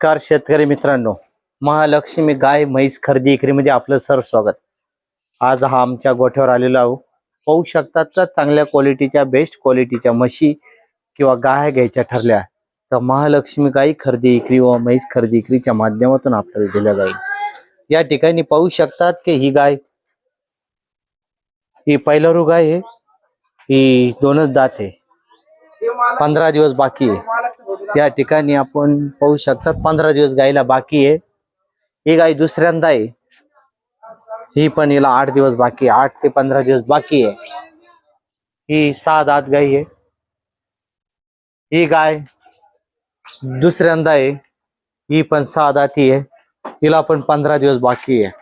नमस्कार शेतकरी मित्रांनो. महालक्ष्मी गाय म्हैस खरेदी विक्रीमध्ये आपलं सर स्वागत. आज हा आमच्या गोठ्यावर आलेलो आहो. पाहू शकतात तर चांगल्या क्वालिटीच्या बेस्ट क्वालिटीच्या म्हशी किंवा गाय घ्यायच्या ठरल्या. तर महालक्ष्मी गाय खरेदी विक्री व म्हैस खरेदी विक्रीच्या माध्यमातून आपल्याला दिल्या जाईल. या ठिकाणी पाहू शकतात की ही गाय ही पहिलारू गाय आहे. ही दोनच दात आहे. पंधरा दिवस बाकी आहे. या ठिकाणी आपण पाहू शकतात पंधरा दिवस गायला बाकी आहे. ही गाय दुसऱ्यांदा आहे ही पण हिला आठ दिवस बाकी आहे आठ ते पंधरा दिवस बाकी आहे. ही सहा दात गाई आहे. ही गाय दुसऱ्यांदा आहे ही पण सहा दाती आहे. हिला पण पंधरा दिवस बाकी आहे.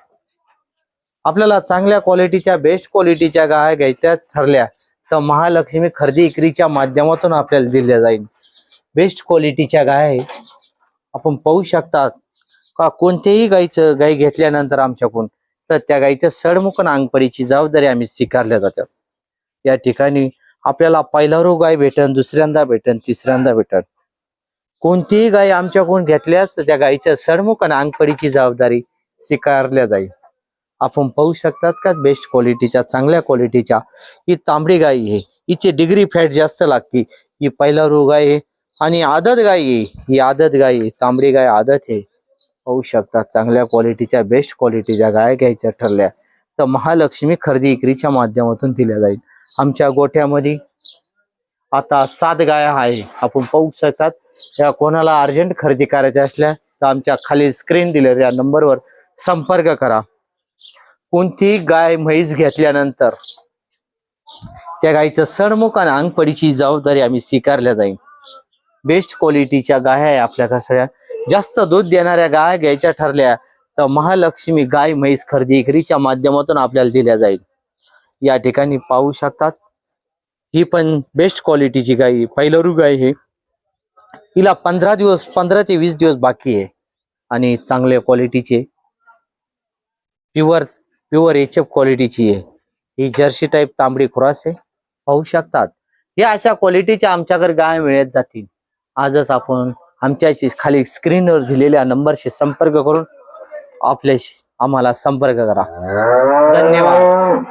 आपल्याला चांगल्या क्वालिटीच्या बेस्ट क्वालिटीच्या गाय घ्यायच्या ठरल्या तर महालक्ष्मी खरेदी विक्रीच्या माध्यमातून आपल्याला दिल्या जाईल. बेस्ट क्वालिटीच्या गाय आहे आपण पाहू शकता का कोणत्याही गायीचं गाय घेतल्यानंतर आमच्याकडून तर त्या गायचं सडमुखन अंगपडीची जबाबदारी आम्ही स्वीकारल्या जातात. या ठिकाणी आपल्याला पहिला रो गाय भेटन दुसऱ्यांदा भेटन तिसऱ्यांदा भेटन. कोणतीही गाय आमच्याकडून घेतल्यास त्या गायचं सडमुखन अंगपडीची जबाबदारी स्वीकारल्या जाईल. आपण पाहू शकतात का बेस्ट क्वालिटीच्या चांगल्या क्वालिटीच्या ही तांबडी गाय आहे. हिची डिग्री फॅट जास्त लागते. ही पहिला रोग गाय आहे. आणि आदत गाय ही आदत गाय तांबडी गाय आदत आहे. पाहू शकतात चांगल्या क्वालिटीच्या बेस्ट क्वालिटीच्या गाय घ्यायच्या ठरल्या. तर महालक्ष्मी खरेदी विक्रीच्या माध्यमातून दिल्या जाईल. आमच्या गोठ्यामध्ये आता सात गाया आहे. आपण पाहू शकतात या कोणाला अर्जंट खरेदी करायच्या असल्या तर आमच्या खाली स्क्रीन दिलेल्या या नंबरवर संपर्क करा. कोणतीही गाय म्हैस घेतल्यानंतर त्या गायीचं सणमुख आणि अंगपडीची जबाबदारी आम्ही स्वीकारल्या जाईल. बेस्ट क्वालिटीच्या गाय आहे आपल्याकडे सगळ्या जास्त दूध देणाऱ्या गाय घ्यायच्या ठरल्या तर महालक्ष्मी गाय म्हैस खरेदी विक्रीच्या माध्यमातून आपल्याला दिल्या जाईल. या ठिकाणी पाहू शकतात. ही पण बेस्ट क्वालिटीची गाय पहिलरू गाय ही. हिला पंधरा दिवस पंधरा ते वीस दिवस बाकी आहे आणि चांगल्या क्वालिटीचे प्युअर प्युअर एच एफ क्वालिटीची आहे. ही जर्सी टाईप तांबडी खुरास आहे. पाहू शकतात. या अशा क्वालिटीच्या आमच्याकडे गाय मिळत जातील. आजच आपण आमच्याशी खाली स्क्रीनवर दिलेल्या नंबरशी संपर्क करून आपल्याशी आम्हाला संपर्क करा. धन्यवाद.